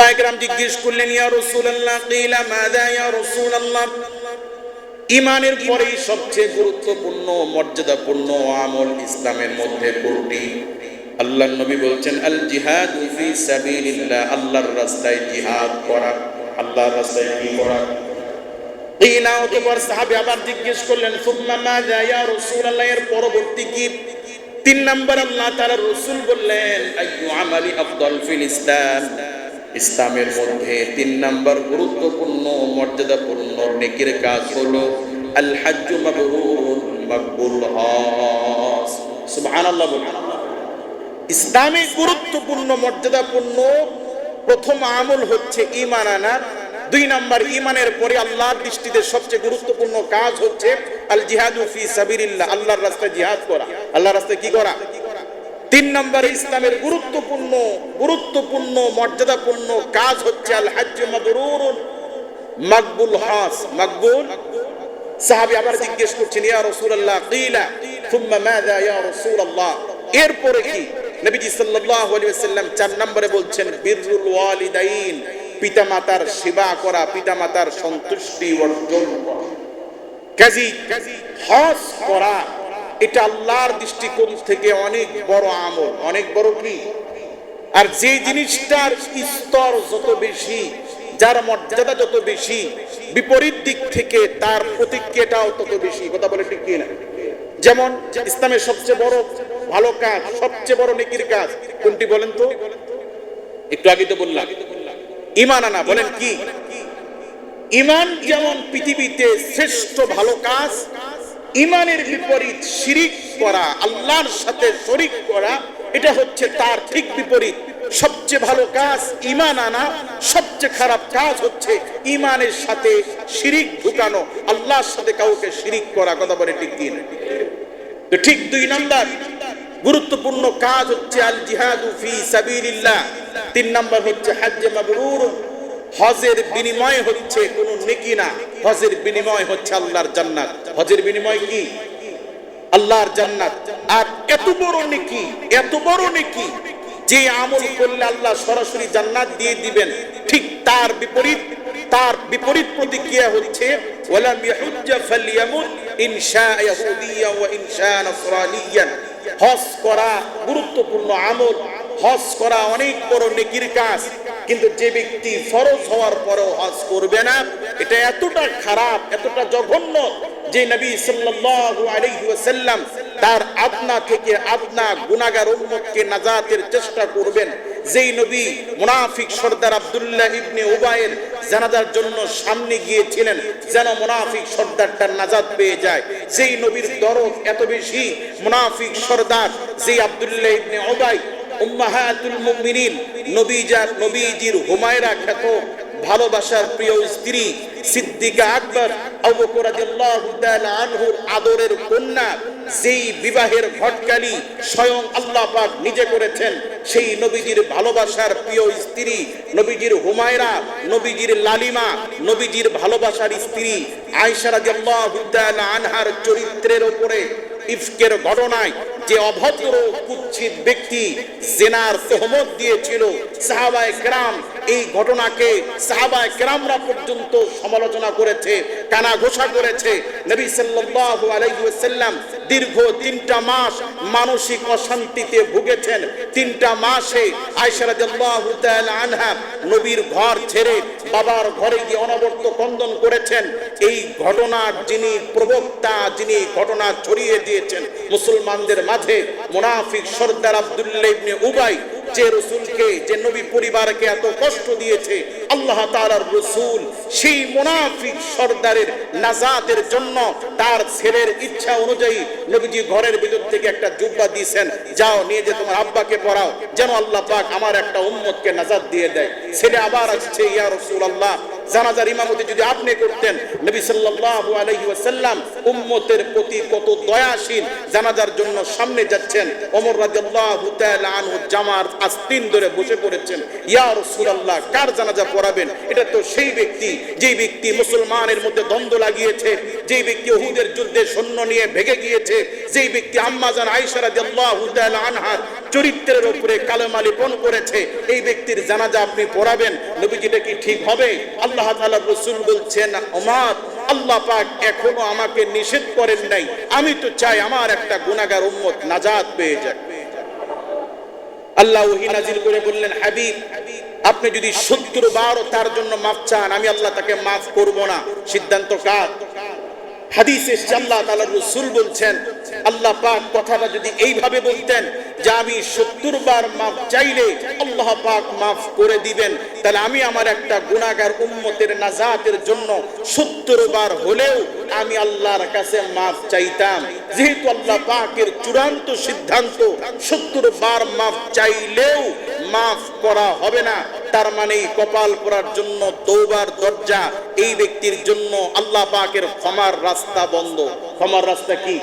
পায়করাম জিজ্ঞেস করলেন, ইয়া কিলা ইয়া ইমানের পরেই সবচেয়ে গুরুত্বপূর্ণ, মর্যাদাপূর্ণ আমল ইসলামের মধ্যে কোনটি? নবী বলছেন, আল জিহাদ ফি সাবিলিল্লাহ আল্লাহর রাস্তায় জিহাদ করা। আল্লাহর রাস্তায় কি করা? সাহাবী আবার জিজ্ঞেস করলেন, সুম্মা ইয়া এর পরবর্তী কি? তিন নম্বর আল্লাহ তাআলা রাসূল বললেন, আইয়ু আমালি আফদল ফিল ইসলাম ইসলামের মধ্যে তিন নম্বর গুরুত্বপূর্ণ মর্যাদাপূর্ণ নেকির কাজ হলো আল হাজ্জু ইসলামে গুরুত্বপূর্ণ, মর্যাদাপূর্ণ প্রথম আমল হচ্ছে ঈমান আনা। দুই নাম্বার, ঈমানের পরে আল্লাহর দৃষ্টিতে সবচেয়ে গুরুত্বপূর্ণ কাজ হচ্ছে আল জিহাদু আল্লাহর রাস্তায় জিহাদ করা। আল্লাহর রাস্তায় কি করা? তিন নম্বরে ইসলামের গুরুত্বপূর্ণ গুরুত্বপূর্ণ, মর্যাদাপূর্ণ কাজ হচ্ছে আল হাজ্জ মাবরুর মাকবুল হাস, মাকবুল। সাহাবী আবার জিজ্ঞেস করছেন, ইয়া রাসূলুল্লাহ, কিলা? থুম্মা মাযা ইয়া রাসূলুল্লাহ? এরপরে কি? নবীজি সাল্লাল্লাহু আলাইহি ওয়াসাল্লাম চার নম্বরে বলছেন, বিররুল ওয়ালিদাইন, পিতামাতার সেবা করা, পিতামাতার সন্তুষ্টি অর্জন করা। কাজী, হজ করা এটা আল্লাহর দৃষ্টিকোণ থেকে অনেক বড় আমল, অনেক বড় কি? আর যে জিনিসটার স্তর যত বেশি, যার মর্যাদা যত বেশি, বিপরীত দিক থেকে তার প্রতিক্রিয়াটাও তত বেশি, কথা বলে ঠিক না যেমন ইসলামের সবচেয়ে বড় ভালো কাজ, সবচেয়ে বড় নেকির কাজ, কোনটি বলেন তো? একটু আগে তো বললাম। ইমান আনা, বলেন কি? ইমান যেমন পৃথিবীতে শ্রেষ্ঠ ভালো কাজ ইমানের বিপরীত শিরিক করা, আল্লাহর সাথে শরিক করা, এটা হচ্ছে তার ঠিক বিপরীত। সবচেয়ে ভালো কাজ ইমান আনা, সবচেয়ে খারাপ কাজ হচ্ছে ইমানের সাথে শিরিক ঢুকানো, আল্লাহর সাথে কাউকে শিরিক করা, কথা বলে ঠিক দিন ঠিক দুই নম্বর, গুরুত্বপূর্ণ কাজ হচ্ছে আল জিহাদু ফি সাবিলিল্লাহ। তিন নম্বর হচ্ছে হাজ্জে মাবরুর হজের বিনিময় হচ্ছে কোন নেকি না। হজের বিনিময় হচ্ছে আল্লাহর জান্নাত। হজের বিনিময় কি? আল্লাহর জান্নাত। আর এত বড় নেকি, এত বড় নেকি যে আমল করলে আল্লাহ সরাসরি জান্নাত দিয়ে দিবেন। ঠিক তার বিপরীত তার বিপরীত প্রতিক্রিয়া হচ্ছে, ওয়ালাম ইয়াহুজ্জা ফালিয়ামুত ইন শাআ ইয়াহুদিয়া ওয়া ইন শাআ নাসরানিয়ান। হজ করা গুরুত্বপূর্ণ আমল। হজ করা অনেক বড় নেকির কাজ। কিন্তু যে ব্যক্তি ফরজ হওয়ার পরেও হজ করবে না, এটা এতটা খারাপ, এতটা জঘন্য যে নবী সাল্লাল্লাহু আলাইহি ওয়াসাল্লাম তার আপনা থেকে আপনা গুনাহগার উম্মতকে নাজাতের চেষ্টা করবেন। যেই নবী মুনাফিক সর্দার আব্দুল্লাহ ইবনে উবায়ের জানাজার জন্য সামনে গিয়েছিলেন, যেন মুনাফিক সর্দারটা নাজাত পেয়ে যায়। যেই নবীর দরদ এত বেশি, মুনাফিক সর্দার যেই আব্দুল্লাহ ইবনে উবাই উম্মাহাতুল মুমিনিন নবীজার নবীজির হুমায়রা খ্যাত, ভালোবাসার প্রিয় স্ত্রী সিদ্দিকা আকবর আনহুর আদরের কন্যা, যেই বিবাহের ঘটকালি স্বয়ং আল্লাহ পাক নিজে করেছেন, সেই নবীজির ভালোবাসার প্রিয় স্ত্রী, নবীজির হুমায়রা, নবীজির লালিমা, নবীজির ভালোবাসার স্ত্রী তাআলা আনহার চরিত্রের উপরে ইফকের ঘটনায় যে অভদ্র কুচ্ছিত ব্যক্তি জেনার তহমত দিয়েছিল, সাহাবায় কেরাম এই ঘটনাকে সাহাবায় কেরামরা পর্যন্ত সমালোচনা করেছে কানা ঘোষা করেছে। নবী সাল্লাহ আলাইহি ওয়াসাল্লাম দীর্ঘ তিনটা মাস মানসিক অশান্তিতে ভুগেছেন। তিনটা মাসে আনহা নবীর ঘর ছেড়ে বাবার ঘরে গিয়ে অনবর্ত কন্দন করেছেন। এই ঘটনার যিনি প্রবক্তা, যিনি ঘটনা ছড়িয়ে দিয়েছেন, মুসলমানদের মাঝে মুনাফিক সর্দার আবদুল্লাহ উবাই যে রসুলকে, যে নবী পরিবারকে এত কষ্ট দিয়েছে, আল্লাহ তালার রসুল সেই মুনাফিক সর্দারের নাজাতের জন্য তার ছেলের ইচ্ছা অনুযায়ী নবীজি ঘরের ভিতর থেকে একটা জুব্বা দিয়েছেন, যাও, নিয়ে যে তোমার আব্বাকে পড়াও, যেন আল্লাহ পাক আমার একটা উম্মতকে নাজাত দিয়ে দেয়। ছেলে আবার আসছে, ইয়া রসুল আল্লাহ জানাজার ইমামতি যদি আপনি করতেন, নবী সাল্লাল্লাহু আলাইহি ওয়াসাল্লাম উম্মতের প্রতি কত দয়াশীল জানাজার জন্য সামনে যাচ্ছেন। ওমর রাদিয়াল্লাহু তাআলা আনহু জামার আস্তিন ধরে বসে পড়েছেন। ইয়া রাসূলুল্লাহ, কার জানাজা পড়াবেন? এটা তো সেই ব্যক্তি, যেই ব্যক্তি মুসলমানের মধ্যে দ্বন্দ্ব লাগিয়েছে, যেই ব্যক্তি উহুদের যুদ্ধে সৈন্য নিয়ে ভেগে গিয়েছে, যেই ব্যক্তি আম্মাজান আয়েশা রাদিয়াল্লাহু তাআলা আনহার চরিত্রের উপরে কালেমা লিপন করেছে, এই ব্যক্তির জানাজা আপনি পড়াবেন। নবীজিটা কি ঠিক হবে? আল্লাহ রাসূল বলছেন আল্লাহ পাক এখনও আমাকে নিষেধ করেন নাই। আমি তো চাই আমার একটা গুনাহগার উম্মত নাজাত পেয়ে যাক। আল্লাহ নাজিল করে বললেন, হাবিব, আপনি যদি সত্তর বারও তার জন্য মাফ চান, আমি আল্লাহ তাকে মাফ করব না। সিদ্ধান্ত কার? হাদিস আল্লাহ তাআলা রাসূল বলছেন, আল্লাহ পাক কথাটা যদি এইভাবে বলতেন যে আমি সত্তর বার মাফ চাইলে আল্লাহ পাক মাফ করে দিবেন, তাহলে আমি আমার একটা গুনাহগার উম্মতের নাজাতের জন্য সত্তর বার হলেও আমি আল্লাহর কাছে মাফ চাইতাম। যেহেতু আল্লাহ পাকের চূড়ান্ত সিদ্ধান্ত, সত্তর বার মাফ চাইলেও মাফ করা হবে না। তার মানে কপাল পড়ার জন্য তৌবার দরজা এই ব্যক্তির জন্য আল্লাহ পাকের ক্ষমার রাস্তা বন্ধ। ক্ষমার রাস্তা কি?